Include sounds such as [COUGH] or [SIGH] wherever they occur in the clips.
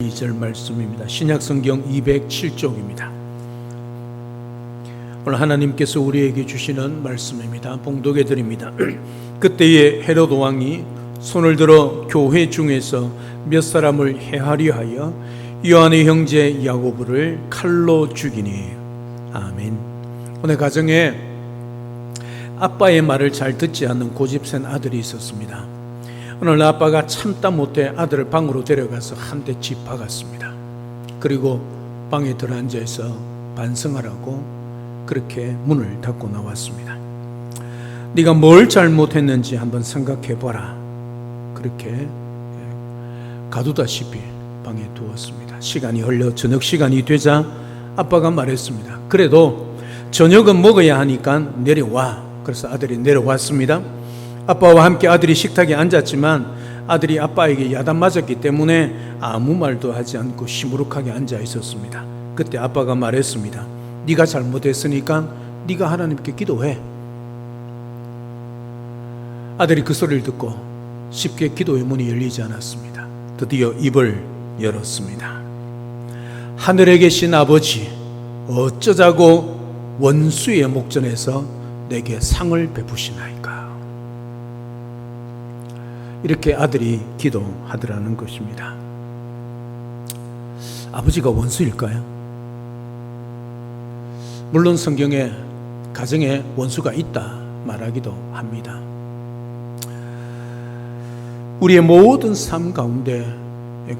2절 말씀입니다. 신약 성경 207쪽입니다. 오늘 하나님께서 우리에게 주시는 말씀입니다. 봉독해 드립니다. [CLEARS THROAT] 그때에 헤롯 왕이 손을 들어 교회 중에서 몇 사람을 해하려 하여 요한의 형제 야고보를 칼로 죽이니 아멘. 오늘 가정에 아빠의 말을 잘 듣지 않는 고집센 아들이 있었습니다. 오늘 아빠가 참다 못해 아들을 방으로 데려가서 한 대 집 박았습니다. 그리고 방에 들어앉아 있어 반성하라고 그렇게 문을 닫고 나왔습니다. 네가 뭘 잘못했는지 한번 생각해 봐라. 그렇게 가두다시피 방에 두었습니다. 시간이 흘려 저녁 시간이 되자 아빠가 말했습니다. 그래도 저녁은 먹어야 하니까 내려와. 그래서 아들이 내려왔습니다. 아빠와 함께 아들이 식탁에 앉았지만 아들이 아빠에게 야단 맞았기 때문에 아무 말도 하지 않고 시무룩하게 앉아 있었습니다. 그때 아빠가 말했습니다. 네가 잘못했으니까 네가 하나님께 기도해. 아들이 그 소리를 듣고 쉽게 기도의 문이 열리지 않았습니다. 드디어 입을 열었습니다. 하늘에 계신 아버지, 어쩌자고 원수의 목전에서 내게 상을 베푸시나이까. 이렇게 아들이 기도하더라는 것입니다. 아버지가 원수일까요? 물론 성경에 가정에 원수가 있다 말하기도 합니다. 우리의 모든 삶 가운데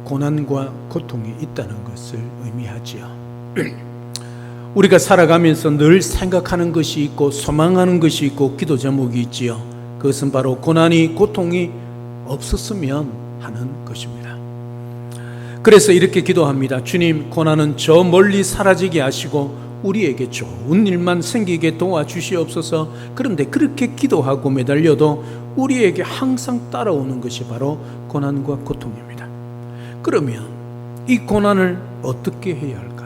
고난과 고통이 있다는 것을 의미하지요. [CLEARS THROAT] 우리가 살아가면서 늘 생각하는 것이 있고 소망하는 것이 있고 기도 제목이 있지요. 그것은 바로 고난이 고통이 없었으면 하는 것입니다. 그래서 이렇게 기도합니다. 주님, 고난은 저 멀리 사라지게 하시고 우리에게 좋은 일만 생기게 도와주시옵소서. 그런데 그렇게 기도하고 매달려도 우리에게 항상 따라오는 것이 바로 고난과 고통입니다. 그러면 이 고난을 어떻게 해야 할까요?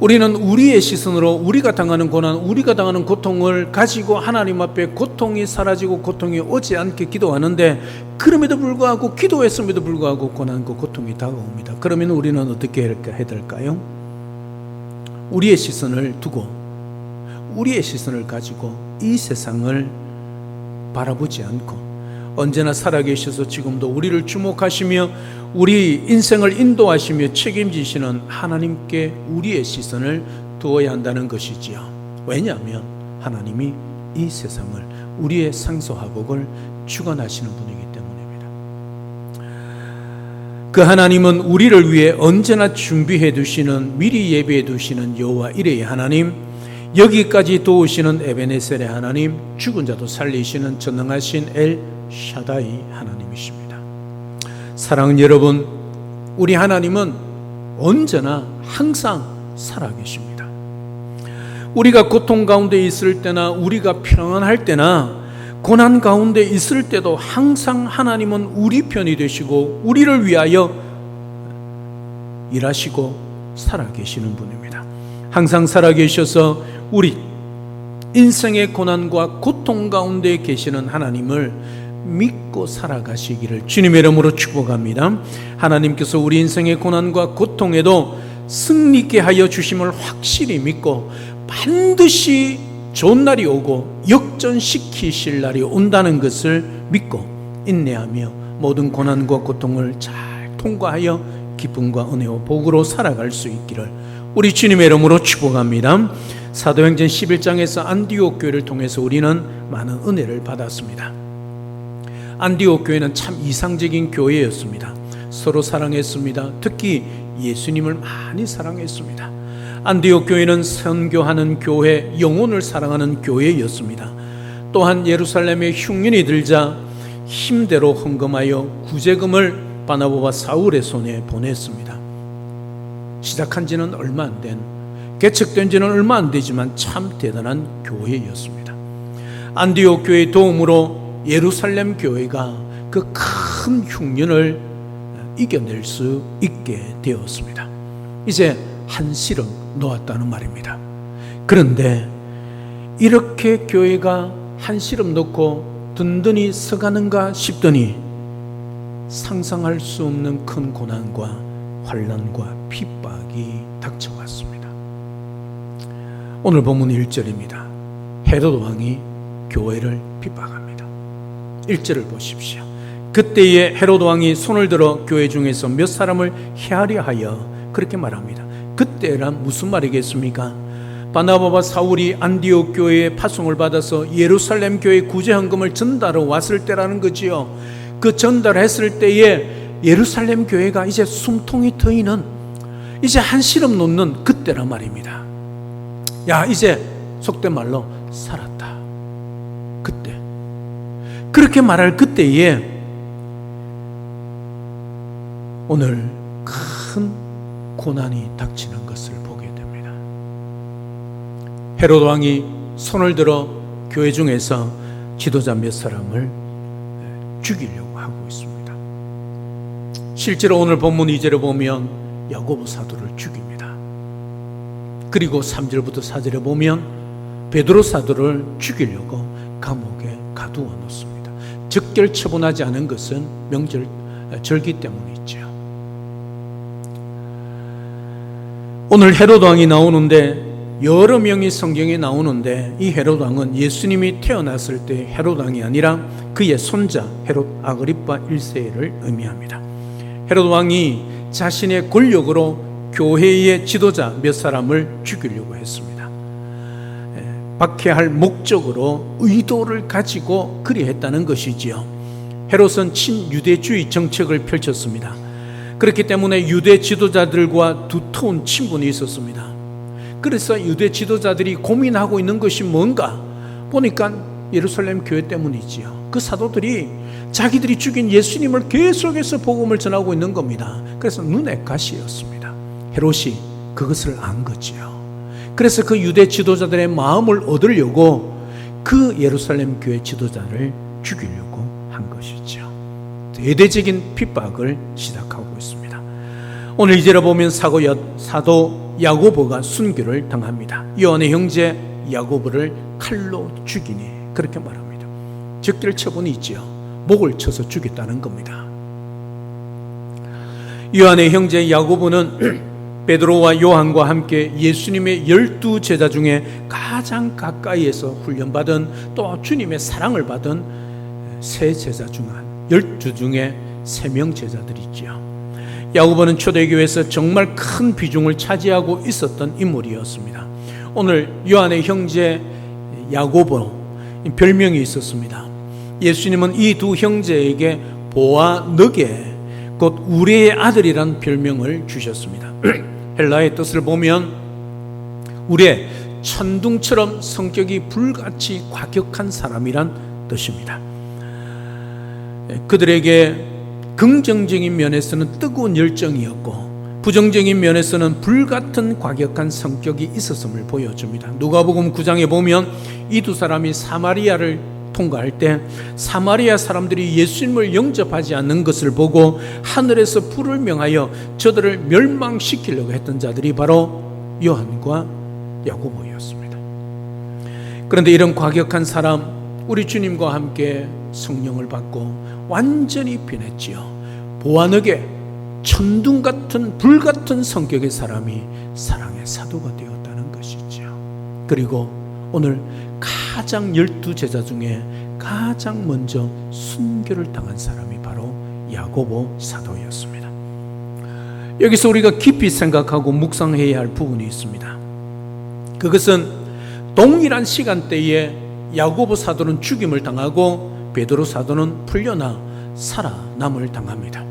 우리는 우리의 시선으로 우리가 당하는 고난, 우리가 당하는 고통을 가지고 하나님 앞에 고통이 사라지고 고통이 오지 않게 기도하는데 그럼에도 불구하고 기도했음에도 불구하고 고난과 고통이 다가옵니다. 그러면 우리는 어떻게 해야 될까요? 우리의 시선을 두고 우리의 시선을 가지고 이 세상을 바라보지 않고 언제나 살아계셔서 지금도 우리를 주목하시며 우리 인생을 인도하시며 책임지시는 하나님께 우리의 시선을 두어야 한다는 것이지요. 왜냐하면 하나님이 이 세상을 우리의 상소하복을 주관하시는 분이기 때문입니다. 그 하나님은 우리를 위해 언제나 준비해 두시는 미리 예비해 두시는 여호와 이레의 하나님 여기까지 도우시는 에베네셀의 하나님 죽은 자도 살리시는 전능하신 엘 샤다이 하나님이십니다. 사랑하는 여러분, 우리 하나님은 언제나 항상 살아계십니다. 우리가 고통 가운데 있을 때나 우리가 평안할 때나 고난 가운데 있을 때도 항상 하나님은 우리 편이 되시고 우리를 위하여 일하시고 살아계시는 분입니다. 항상 살아계셔서 우리 인생의 고난과 고통 가운데 계시는 하나님을 믿고 살아가시기를 주님의 이름으로 축복합니다. 하나님께서 우리 인생의 고난과 고통에도 승리케 하여 주심을 확실히 믿고 반드시 좋은 날이 오고 역전시키실 날이 온다는 것을 믿고 인내하며 모든 고난과 고통을 잘 통과하여 기쁨과 은혜와 복으로 살아갈 수 있기를 우리 주님의 이름으로 축복합니다. 사도행전 11장에서 안디옥 교회를 통해서 우리는 많은 은혜를 받았습니다. 안디옥 교회는 참 이상적인 교회였습니다. 서로 사랑했습니다. 특히 예수님을 많이 사랑했습니다. 안디옥 교회는 선교하는 교회, 영혼을 사랑하는 교회였습니다. 또한 예루살렘에 흉년이 들자 힘대로 헌금하여 구제금을 바나바와 사울의 손에 보냈습니다. 시작한 지는 얼마 안 된, 개척된 지는 얼마 안 되지만 참 대단한 교회였습니다. 안디옥 교회의 도움으로 예루살렘 교회가 그 큰 흉년을 이겨낼 수 있게 되었습니다. 이제 한시름 놓았다는 말입니다. 그런데 이렇게 교회가 한시름 놓고 든든히 서가는가 싶더니 상상할 수 없는 큰 고난과 환란과 핍박이 닥쳐왔습니다. 오늘 본문 1절입니다. 헤로드 왕이 교회를 핍박합니다. 1절을 보십시오. 그때에 헤로드 왕이 손을 들어 교회 중에서 몇 사람을 헤아려 하여 그렇게 말합니다. 그때란 무슨 말이겠습니까? 바나바와 사울이 안디옥 교회에 파송을 받아서 예루살렘 교회 구제 헌금을 전달하러 왔을 때라는 거지요. 그 전달했을 때에 예루살렘 교회가 이제 숨통이 트이는 이제 한시름 놓는 그때란 말입니다. 야, 이제 속된 말로 살았다. 그렇게 말할 그때에 오늘 큰 고난이 닥치는 것을 보게 됩니다. 헤로드 왕이 손을 들어 교회 중에서 지도자 몇 사람을 죽이려고 하고 있습니다. 실제로 오늘 본문 2절에 보면 야고보 사도를 죽입니다. 그리고 3절부터 4절에 보면 베드로 사도를 죽이려고 감옥에 가두어 놓습니다. 적결 처분하지 않은 것은 명절 절기 때문이죠. 오늘 헤로드 왕이 나오는데 여러 명이 성경에 나오는데 이 헤로드 왕은 예수님이 태어났을 때 헤로드 왕이 아니라 그의 손자 헤롯 아그리파 1세를 의미합니다. 헤로드 왕이 자신의 권력으로 교회의 지도자 몇 사람을 죽이려고 했습니다. 예, 박해할 목적으로 의도를 가지고 그리했다는 것이지요. 헤롯은 친유대주의 정책을 펼쳤습니다. 그렇기 때문에 유대 지도자들과 두터운 친분이 있었습니다. 그래서 유대 지도자들이 고민하고 있는 것이 뭔가 보니까 예루살렘 교회 때문이지요. 그 사도들이 자기들이 죽인 예수님을 계속해서 복음을 전하고 있는 겁니다. 그래서 눈에 가시였습니다. 헤롯이 그것을 안 거지요. 그래서 그 유대 지도자들의 마음을 얻으려고 그 예루살렘 교회 지도자를 죽이려고 한 것이죠. 대대적인 핍박을 시작하고 있습니다. 오늘 이제를 보면 사고 사도 야고보가 순교를 당합니다. 요한의 형제 야고보를 칼로 죽이니 그렇게 말합니다. 적들 처분이 있지요. 목을 쳐서 죽였다는 겁니다. 요한의 형제 야고보는 [CLEARS THROAT] 베드로와 요한과 함께 예수님의 열두 제자 중에 가장 가까이에서 훈련받은 또 주님의 사랑을 받은 세 제자 중 한, 열두 중에 세 명 제자들이지요. 야고보는 초대교회에서 정말 큰 비중을 차지하고 있었던 인물이었습니다. 오늘 요한의 형제 야고보 별명이 있었습니다. 예수님은 이 두 형제에게 보아 너게 곧 우리의 아들이란 별명을 주셨습니다. [CLEARS THROAT] 헬라의 뜻을 보면 우리의 천둥처럼 성격이 불같이 과격한 사람이란 뜻입니다. 그들에게 긍정적인 면에서는 뜨거운 열정이었고 부정적인 면에서는 불같은 과격한 성격이 있었음을 보여줍니다. 누가복음 9장에 보면 이 두 사람이 사마리아를 통과할 때 사마리아 사람들이 예수님을 영접하지 않는 것을 보고 하늘에서 불을 명하여 저들을 멸망시키려고 했던 자들이 바로 요한과 야고보였습니다. 그런데 이런 과격한 사람 우리 주님과 함께 성령을 받고 완전히 변했지요. 보아너게 천둥 같은 불 같은 성격의 사람이 사랑의 사도가 되었다는 것이죠. 그리고 오늘 가장 열두 제자 중에 가장 먼저 순교를 당한 사람이 바로 야고보 사도였습니다. 여기서 우리가 깊이 생각하고 묵상해야 할 부분이 있습니다. 그것은 동일한 시간대에 야고보 사도는 죽임을 당하고 베드로 사도는 풀려나 살아남을 당합니다.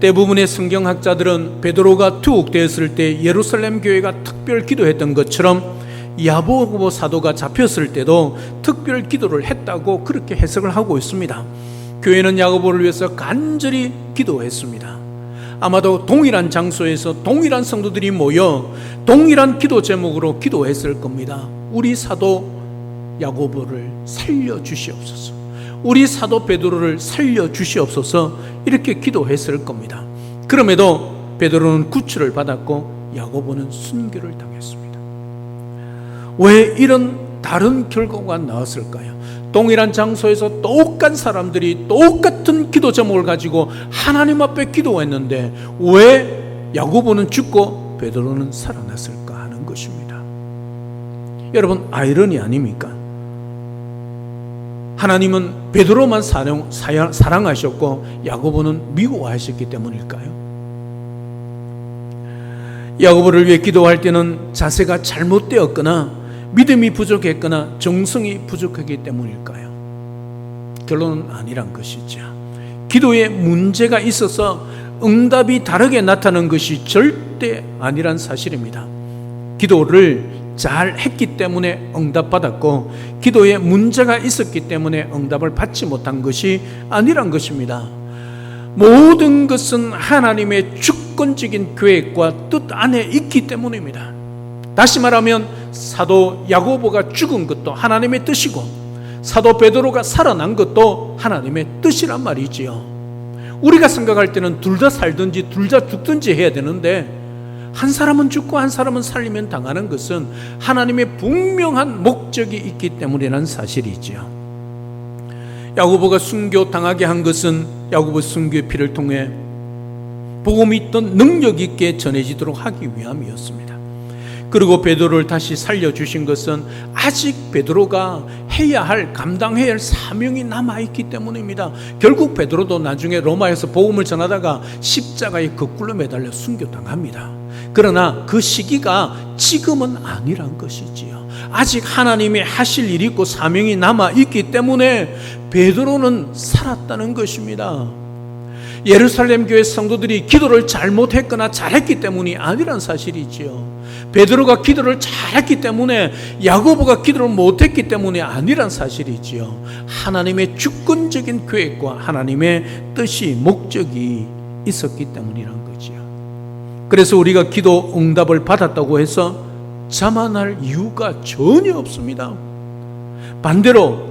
대부분의 성경학자들은 베드로가 투옥되었을 때 예루살렘 교회가 특별 기도했던 것처럼 야고보 사도가 잡혔을 때도 특별 기도를 했다고 그렇게 해석을 하고 있습니다. 교회는 야고보를 위해서 간절히 기도했습니다. 아마도 동일한 장소에서 동일한 성도들이 모여 동일한 기도 제목으로 기도했을 겁니다. 우리 사도 야고보를 살려 주시옵소서. 우리 사도 베드로를 살려 주시옵소서. 이렇게 기도했을 겁니다. 그럼에도 베드로는 구출을 받았고 야고보는 순교를 당했습니다. 왜 이런 다른 결과가 나왔을까요? 동일한 장소에서 똑같은 사람들이 똑같은 기도 제목을 가지고 하나님 앞에 기도했는데 왜 야고보는 죽고 베드로는 살아났을까 하는 것입니다. 여러분 아이러니 아닙니까? 하나님은 베드로만 사랑, 사랑, 사랑하셨고 야고보는 미워하셨기 때문일까요? 야고보를 위해 기도할 때는 자세가 잘못되었거나 믿음이 부족했거나 정성이 부족하기 때문일까요? 결론은 아니란 것이죠. 기도에 문제가 있어서 응답이 다르게 나타나는 것이 절대 아니란 사실입니다. 기도를 잘 했기 때문에 응답받았고 기도에 문제가 있었기 때문에 응답을 받지 못한 것이 아니란 것입니다. 모든 것은 하나님의 주권적인 계획과 뜻 안에 있기 때문입니다. 다시 말하면 사도 야고보가 죽은 것도 하나님의 뜻이고 사도 베드로가 살아난 것도 하나님의 뜻이란 말이지요. 우리가 생각할 때는 둘 다 살든지 둘 다 죽든지 해야 되는데 한 사람은 죽고 한 사람은 살리면 당하는 것은 하나님의 분명한 목적이 있기 때문이라는 사실이지요. 야고보가 순교 당하게 한 것은 야고보 순교의 피를 통해 복음이 있던 능력 있게 전해지도록 하기 위함이었습니다. 그리고 베드로를 다시 살려 주신 것은 아직 베드로가 해야 할 감당해야 할 사명이 남아 있기 때문입니다. 결국 베드로도 나중에 로마에서 복음을 전하다가 십자가에 거꾸로 매달려 순교당합니다. 그러나 그 시기가 지금은 아니란 것이지요. 아직 하나님이 하실 일이 있고 사명이 남아 있기 때문에 베드로는 살았다는 것입니다. 예루살렘 교회 성도들이 기도를 잘못했거나 잘했기 때문이 아니란 사실이지요. 베드로가 기도를 잘했기 때문에 야고보가 기도를 못했기 때문이 아니란 사실이지요. 하나님의 주권적인 계획과 하나님의 뜻이 목적이 있었기 때문이란 거지요. 그래서 우리가 기도 응답을 받았다고 해서 자만할 이유가 전혀 없습니다. 반대로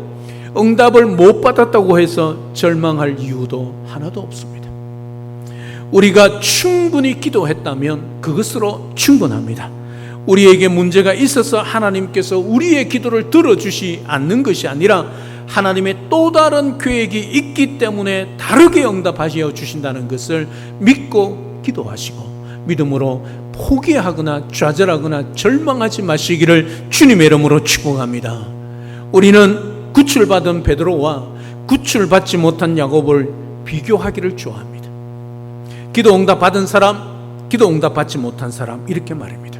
응답을 못 받았다고 해서 절망할 이유도 하나도 없습니다. 우리가 충분히 기도했다면 그것으로 충분합니다. 우리에게 문제가 있어서 하나님께서 우리의 기도를 들어주시 않는 것이 아니라 하나님의 또 다른 계획이 있기 때문에 다르게 응답하시어 주신다는 것을 믿고 기도하시고 믿음으로 포기하거나 좌절하거나 절망하지 마시기를 주님의 이름으로 축복합니다. 우리는 구출받은 베드로와 구출받지 못한 야곱을 비교하기를 좋아합니다. 기도 응답 받은 사람, 기도 응답 받지 못한 사람 이렇게 말입니다.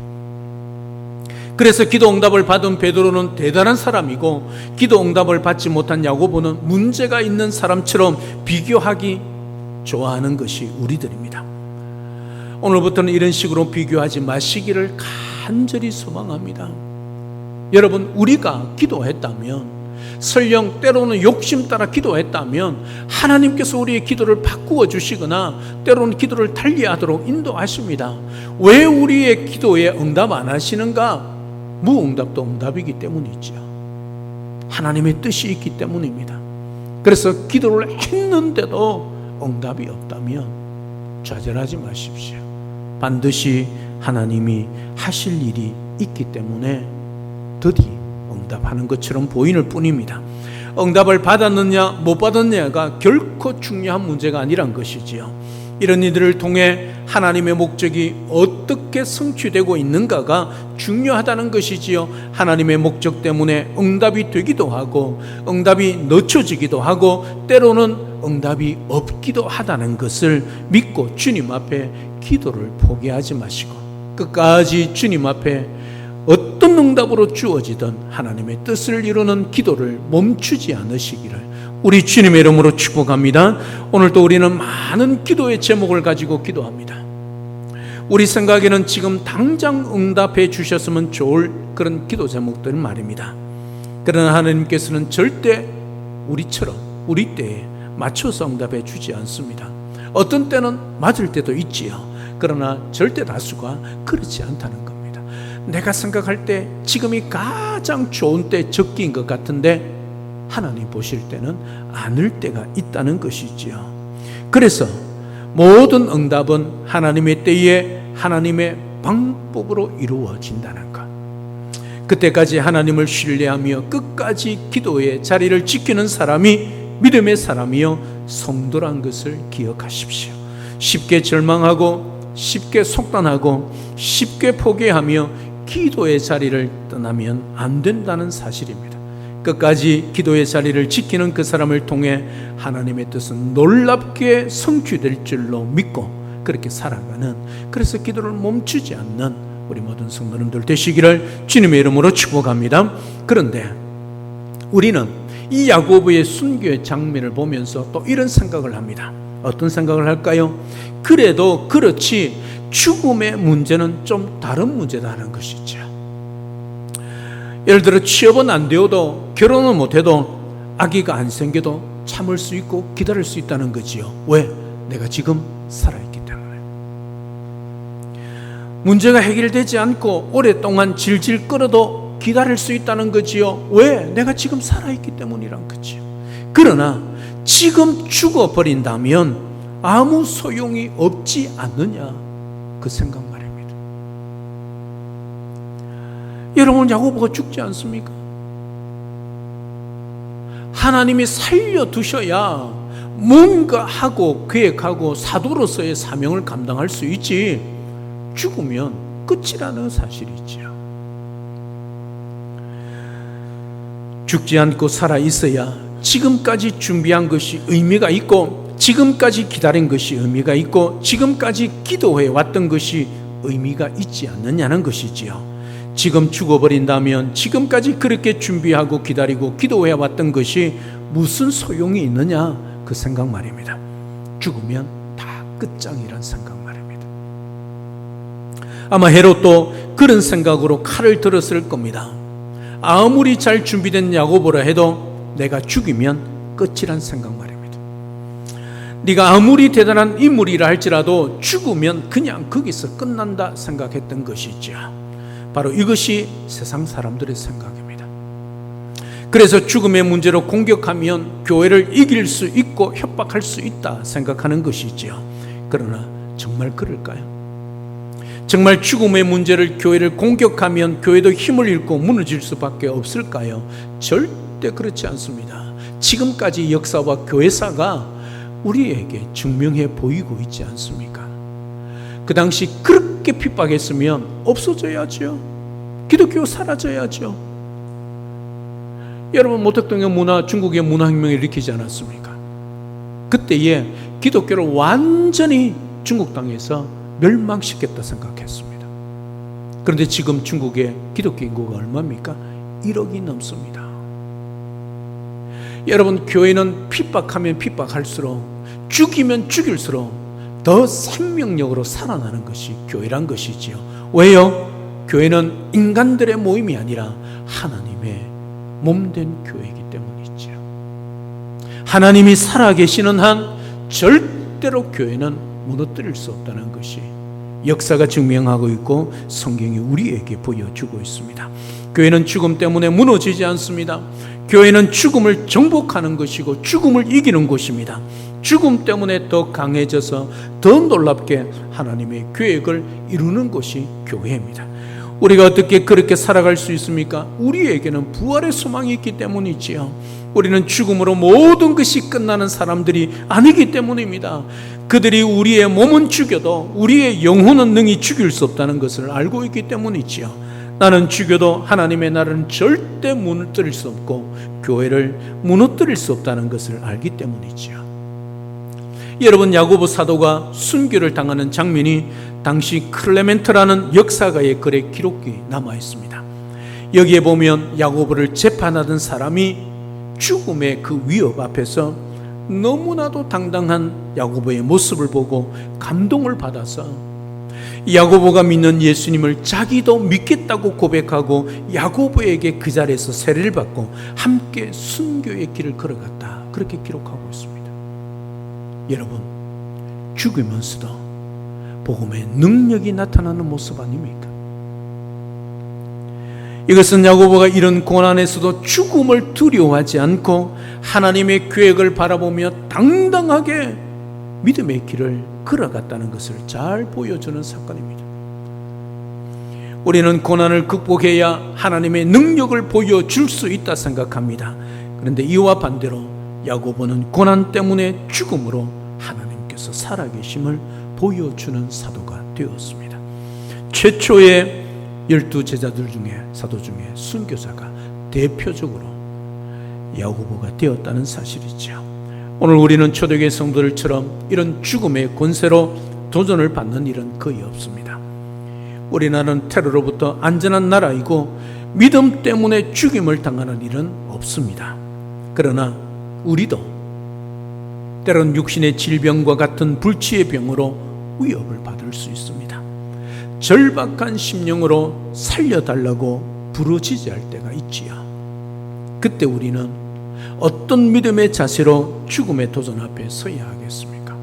그래서 기도 응답을 받은 베드로는 대단한 사람이고 기도 응답을 받지 못한 야고보는 문제가 있는 사람처럼 비교하기 좋아하는 것이 우리들입니다. 오늘부터는 이런 식으로 비교하지 마시기를 간절히 소망합니다. 여러분, 우리가 기도했다면 설령 때로는 욕심 따라 기도했다면 하나님께서 우리의 기도를 바꾸어 주시거나 때로는 기도를 달리하도록 인도하십니다. 왜 우리의 기도에 응답 안 하시는가? 무응답도 응답이기 때문이죠. 하나님의 뜻이 있기 때문입니다. 그래서 기도를 했는데도 응답이 없다면 좌절하지 마십시오. 반드시 하나님이 하실 일이 있기 때문에 더디 응답하는 것처럼 보이는 뿐입니다. 응답을 받았느냐 못 받았느냐가 결코 중요한 문제가 아니란 것이지요. 이런 이들을 통해 하나님의 목적이 어떻게 성취되고 있는가가 중요하다는 것이지요. 하나님의 목적 때문에 응답이 되기도 하고, 응답이 늦춰지기도 하고, 때로는 응답이 없기도 하다는 것을 믿고 주님 앞에 기도를 포기하지 마시고, 끝까지 주님 앞에 어떤 응답으로 주어지든 하나님의 뜻을 이루는 기도를 멈추지 않으시기를 우리 주님의 이름으로 축복합니다. 오늘도 우리는 많은 기도의 제목을 가지고 기도합니다. 우리 생각에는 지금 당장 응답해 주셨으면 좋을 그런 기도 제목들 말입니다. 그러나 하나님께서는 절대 우리처럼 우리 때에 맞춰서 응답해 주지 않습니다. 어떤 때는 맞을 때도 있지요. 그러나 절대 다수가 그렇지 않다는 겁니다. 내가 생각할 때 지금이 가장 좋은 때 적기인 것 같은데 하나님 보실 때는 않을 때가 있다는 것이지요. 그래서 모든 응답은 하나님의 때에 하나님의 방법으로 이루어진다는 것. 그때까지 하나님을 신뢰하며 끝까지 기도의 자리를 지키는 사람이 믿음의 사람이요 성도란 것을 기억하십시오. 쉽게 절망하고 쉽게 속단하고 쉽게 포기하며 기도의 자리를 떠나면 안 된다는 사실입니다. 끝까지 기도의 자리를 지키는 그 사람을 통해 하나님의 뜻은 놀랍게 성취될 줄로 믿고 그렇게 살아가는 그래서 기도를 멈추지 않는 우리 모든 성도님들 되시기를 주님의 이름으로 축복합니다. 그런데 우리는 이 야고보의 순교의 장면을 보면서 또 이런 생각을 합니다. 어떤 생각을 할까요? 그래도 그렇지 죽음의 문제는 좀 다른 문제다는 것이죠. 예를 들어 취업은 안 되어도 결혼은 못해도 아기가 안 생겨도 참을 수 있고 기다릴 수 있다는 거지요. 왜? 내가 지금 살아있기 때문에. 문제가 해결되지 않고 오랫동안 질질 끌어도 기다릴 수 있다는 거지요. 왜? 내가 지금 살아있기 때문이란 거지요. 그러나 지금 죽어버린다면 아무 소용이 없지 않느냐 그 생각 말입니다. 여러분 야고보가 죽지 않습니까? 하나님이 살려 두셔야 뭔가 하고 계획하고 사도로서의 사명을 감당할 수 있지 죽으면 끝이라는 사실이지요. 죽지 않고 살아 있어야 지금까지 준비한 것이 의미가 있고 지금까지 기다린 것이 의미가 있고 지금까지 기도해 왔던 것이 의미가 있지 않느냐는 것이지요. 지금 죽어버린다면 지금까지 그렇게 준비하고 기다리고 기도해 왔던 것이 무슨 소용이 있느냐 그 생각 말입니다. 죽으면 다 끝장이란 생각 말입니다. 아마 헤롯도 그런 생각으로 칼을 들었을 겁니다. 아무리 잘 준비된 야고보라 해도 내가 죽이면 끝이란 생각 말입니다. 네가 아무리 대단한 인물이라 할지라도 죽으면 그냥 거기서 끝난다 생각했던 것이죠. 바로 이것이 세상 사람들의 생각입니다. 그래서 죽음의 문제로 공격하면 교회를 이길 수 있고 협박할 수 있다 생각하는 것이지요. 그러나 정말 그럴까요? 정말 죽음의 문제를 교회를 공격하면 교회도 힘을 잃고 무너질 수밖에 없을까요? 절대 그렇지 않습니다. 지금까지 역사와 교회사가 우리에게 증명해 보이고 있지 않습니까? 그 당시 그렇게 핍박했으면 없어져야죠. 기독교 사라져야죠. 여러분 모택동의 문화 중국의 문화혁명을 일으키지 않았습니까? 그때에 기독교를 완전히 중국 땅에서 멸망시켰다 생각했습니다. 그런데 지금 중국의 기독교 인구가 얼마입니까? 1억이 넘습니다. 여러분 교회는 핍박하면 핍박할수록 죽이면 죽일수록 더 생명력으로 살아나는 것이 교회란 것이지요. 왜요? 교회는 인간들의 모임이 아니라 하나님의 몸된 교회이기 때문이지요. 하나님이 살아계시는 한 절대로 교회는 무너뜨릴 수 없다는 것이 역사가 증명하고 있고 성경이 우리에게 보여주고 있습니다. 교회는 죽음 때문에 무너지지 않습니다. 교회는 죽음을 정복하는 것이고 죽음을 이기는 곳입니다. 죽음 때문에 더 강해져서 더 놀랍게 하나님의 계획을 이루는 것이 교회입니다. 우리가 어떻게 그렇게 살아갈 수 있습니까? 우리에게는 부활의 소망이 있기 때문이지요. 우리는 죽음으로 모든 것이 끝나는 사람들이 아니기 때문입니다. 그들이 우리의 몸은 죽여도 우리의 영혼은 능히 죽일 수 없다는 것을 알고 있기 때문이지요. 나는 죽여도 하나님의 나라는 절대 무너뜨릴 수 없고 교회를 무너뜨릴 수 없다는 것을 알기 때문이지요. 여러분 야고보 사도가 순교를 당하는 장면이 당시 클레멘트라는 역사가의 글에 기록이 남아 있습니다. 여기에 보면 야고보를 재판하던 사람이 죽음의 그 위협 앞에서 너무나도 당당한 야고보의 모습을 보고 감동을 받아서 야고보가 믿는 예수님을 자기도 믿겠다고 고백하고 야고보에게 그 자리에서 세례를 받고 함께 순교의 길을 걸어갔다. 그렇게 기록하고 있습니다. 여러분, 죽으면서도 복음의 능력이 나타나는 모습 아닙니까? 이것은 야고보가 이런 고난에서도 죽음을 두려워하지 않고 하나님의 계획을 바라보며 당당하게 믿음의 길을 걸어갔다는 것을 잘 보여주는 사건입니다. 우리는 고난을 극복해야 하나님의 능력을 보여줄 수 있다 생각합니다. 그런데 이와 반대로 야고보는 고난 때문에 죽음으로 하나님께서 살아계심을 보여주는 사도가 되었습니다. 최초의 열두 제자들 중에 사도 중에 순교자가 대표적으로 야고보가 되었다는 사실이죠. 오늘 우리는 초대교회 성도들처럼 이런 죽음의 권세로 도전을 받는 일은 거의 없습니다. 우리나라는 테러로부터 안전한 나라이고 믿음 때문에 죽임을 당하는 일은 없습니다. 그러나 우리도 때론 육신의 질병과 같은 불치의 병으로 위협을 받을 수 있습니다. 절박한 심령으로 살려달라고 부르짖을 때가 있지요. 그때 우리는 어떤 믿음의 자세로 죽음의 도전 앞에 서야 하겠습니까?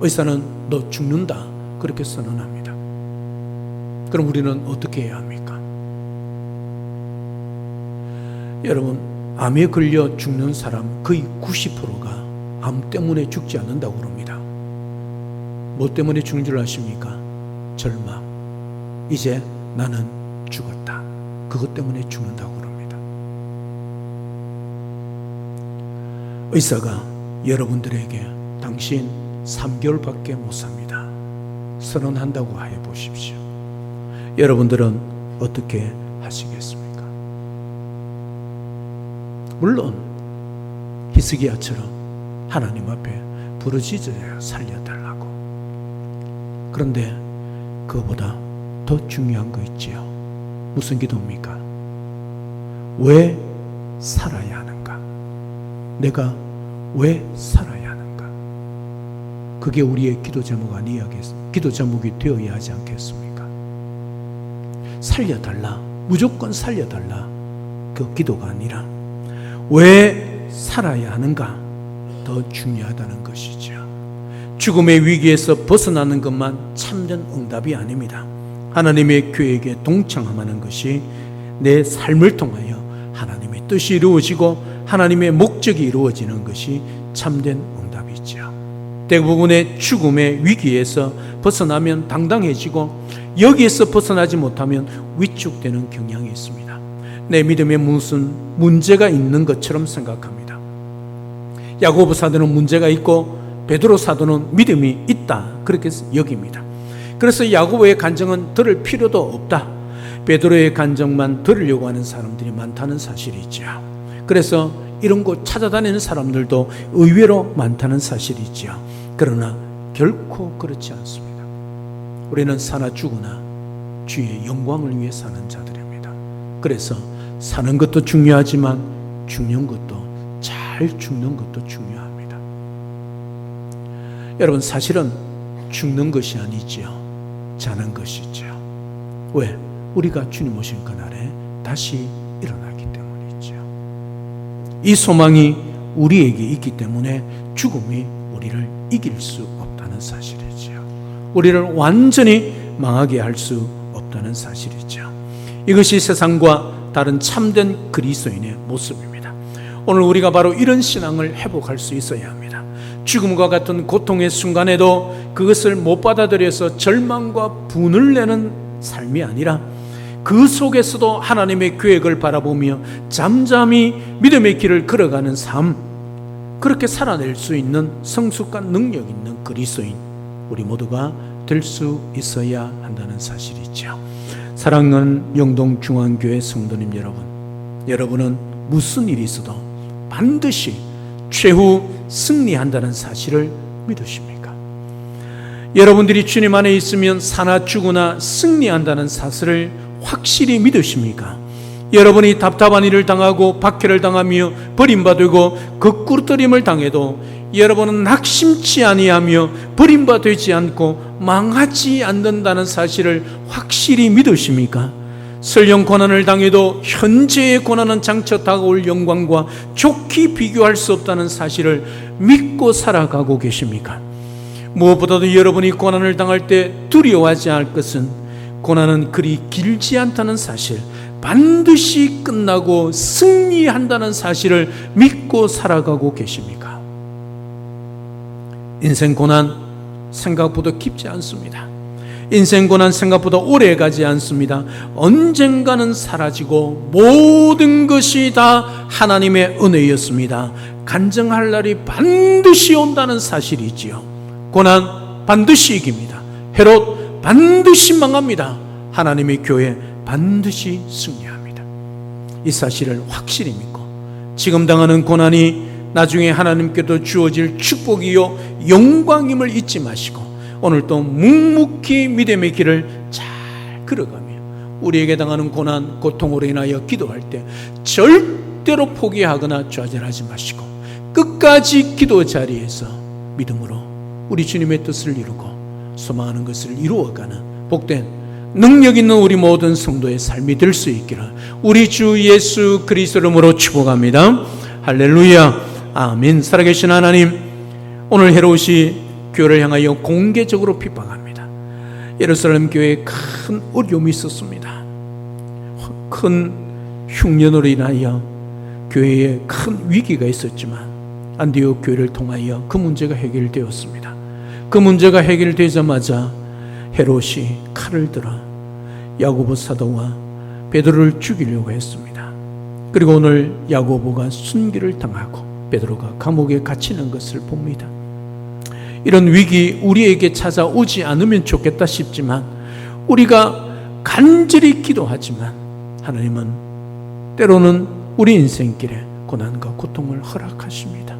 의사는 너 죽는다 그렇게 선언합니다. 그럼 우리는 어떻게 해야 합니까? 여러분 암에 걸려 죽는 사람 거의 90%가 암 때문에 죽지 않는다고 그럽니다. 뭐 때문에 죽는 줄 아십니까? 절망. 이제 나는 죽었다. 그것 때문에 죽는다고 그럽니다. 의사가 여러분들에게 당신 3개월밖에 못 삽니다. 선언한다고 해 보십시오. 여러분들은 어떻게 하시겠습니까? 물론 히스기야처럼 하나님 앞에 부르짖어야 살려달라고. 그런데 그보다 더 중요한 거 있지요. 무슨 기도입니까? 왜 살아야 하는가? 내가 왜 살아야 하는가? 그게 우리의 기도 제목 아니야겠, 기도 제목이 되어야 하지 않겠습니까? 살려달라. 무조건 살려달라. 그 기도가 아니라 왜 살아야 하는가? 더 중요하다는 것이죠. 죽음의 위기에서 벗어나는 것만 참된 응답이 아닙니다. 하나님의 계획에 동참하는 것이 내 삶을 통하여 하나님의 뜻이 이루어지고 하나님의 목적이 이루어지는 것이 참된 응답이죠. 대부분의 죽음의 위기에서 벗어나면 당당해지고 여기에서 벗어나지 못하면 위축되는 경향이 있습니다. 내 믿음에 무슨 문제가 있는 것처럼 생각합니다. 야고보 사도는 문제가 있고 베드로 사도는 믿음이 있다 그렇게 여깁니다. 그래서 야고보의 간정은 들을 필요도 없다. 베드로의 간정만 들으려고 하는 사람들이 많다는 사실이죠. 그래서 이런 곳 찾아다니는 사람들도 의외로 많다는 사실이죠. 그러나 결코 그렇지 않습니다. 우리는 사나 죽으나 주의 영광을 위해 사는 자들입니다. 그래서 사는 것도 중요하지만 죽는 것도 잘 죽는 것도 중요합니다. 여러분 사실은 죽는 것이 아니지요. 자는 것이죠. 왜? 우리가 주님 오신 그날에 다시 일어나기 때문이죠. 이 소망이 우리에게 있기 때문에 죽음이 우리를 이길 수 없다는 사실이죠. 우리를 완전히 망하게 할 수 없다는 사실이죠. 이것이 세상과 다른 참된 그리스도인의 모습입니다. 오늘 우리가 바로 이런 신앙을 회복할 수 있어야 합니다. 죽음과 같은 고통의 순간에도 그것을 못 받아들여서 절망과 분을 내는 삶이 아니라 그 속에서도 하나님의 계획을 바라보며 잠잠히 믿음의 길을 걸어가는 삶, 그렇게 살아낼 수 있는 성숙한 능력 있는 그리스도인, 우리 모두가 될 수 있어야 한다는 사실이죠. 사랑하는 영동 중앙교회 성도님 여러분, 여러분은 무슨 일이 있어도 반드시 최후 승리한다는 사실을 믿으십니까? 여러분들이 주님 안에 있으면 사나 죽으나 승리한다는 사실을 확실히 믿으십니까? 여러분이 답답한 일을 당하고 박해를 당하며 버림받고 거꾸러뜨림을 당해도 여러분은 낙심치 아니하며 버림받지 않고 망하지 않는다는 사실을 확실히 믿으십니까? 설령 고난을 당해도 현재의 고난은 장차 다가올 영광과 좋게 비교할 수 없다는 사실을 믿고 살아가고 계십니까? 무엇보다도 여러분이 고난을 당할 때 두려워하지 않을 것은 고난은 그리 길지 않다는 사실, 반드시 끝나고 승리한다는 사실을 믿고 살아가고 계십니까? 인생 고난 생각보다 깊지 않습니다. 인생 고난 생각보다 오래 가지 않습니다. 언젠가는 사라지고 모든 것이 다 하나님의 은혜였습니다. 간증할 날이 반드시 온다는 사실이지요. 고난 반드시 이깁니다. 헤롯 반드시 망합니다. 하나님의 교회 반드시 승리합니다. 이 사실을 확실히 믿고 지금 당하는 고난이 나중에 하나님께도 주어질 축복이요 영광임을 잊지 마시고 오늘도 묵묵히 믿음의 길을 잘 걸어가며 우리에게 당하는 고난, 고통으로 인하여 기도할 때 절대로 포기하거나 좌절하지 마시고 끝까지 기도 자리에서 믿음으로 우리 주님의 뜻을 이루고 소망하는 것을 이루어가는 복된 능력 있는 우리 모든 성도의 삶이 될 수 있기를 우리 주 예수 그리스도 이름으로 축복합니다. 할렐루야. 아멘. 살아계신 하나님, 오늘 헤롯이 교회를 향하여 공개적으로 핍박합니다. 예루살렘 교회에 큰 어려움이 있었습니다. 큰 흉년으로 인하여 교회에 큰 위기가 있었지만 안디옥 교회를 통하여 그 문제가 해결되었습니다. 그 문제가 해결되자마자 헤롯이 칼을 들어 야고보 사도와 베드로를 죽이려고 했습니다. 그리고 오늘 야고보가 순교를 당하고 베드로가 감옥에 갇히는 것을 봅니다. 이런 위기 우리에게 찾아오지 않으면 좋겠다 싶지만 우리가 간절히 기도하지만 하나님은 때로는 우리 인생길에 고난과 고통을 허락하십니다.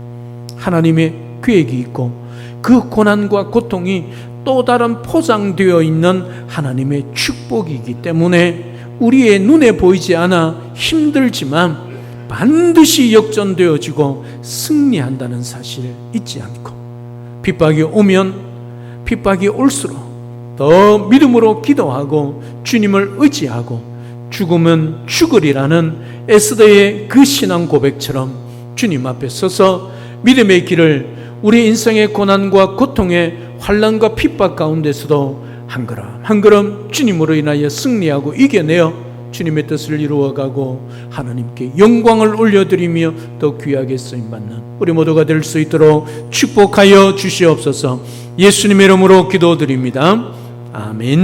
하나님의 계획이 있고 그 고난과 고통이 또 다른 포장되어 있는 하나님의 축복이기 때문에 우리의 눈에 보이지 않아 힘들지만 반드시 역전되어지고 승리한다는 사실을 잊지 않고 핍박이 오면 핍박이 올수록 더 믿음으로 기도하고 주님을 의지하고 죽으면 죽으리라는 에스더의 그 신앙 고백처럼 주님 앞에 서서 믿음의 길을 우리 인생의 고난과 고통의 환란과 핍박 가운데서도 한 걸음 한 걸음 주님으로 인하여 승리하고 이겨내어 주님의 뜻을 이루어가고 하나님께 영광을 올려드리며 더 귀하게 쓰임받는 우리 모두가 될 수 있도록 축복하여 주시옵소서 예수님의 이름으로 기도드립니다. 아멘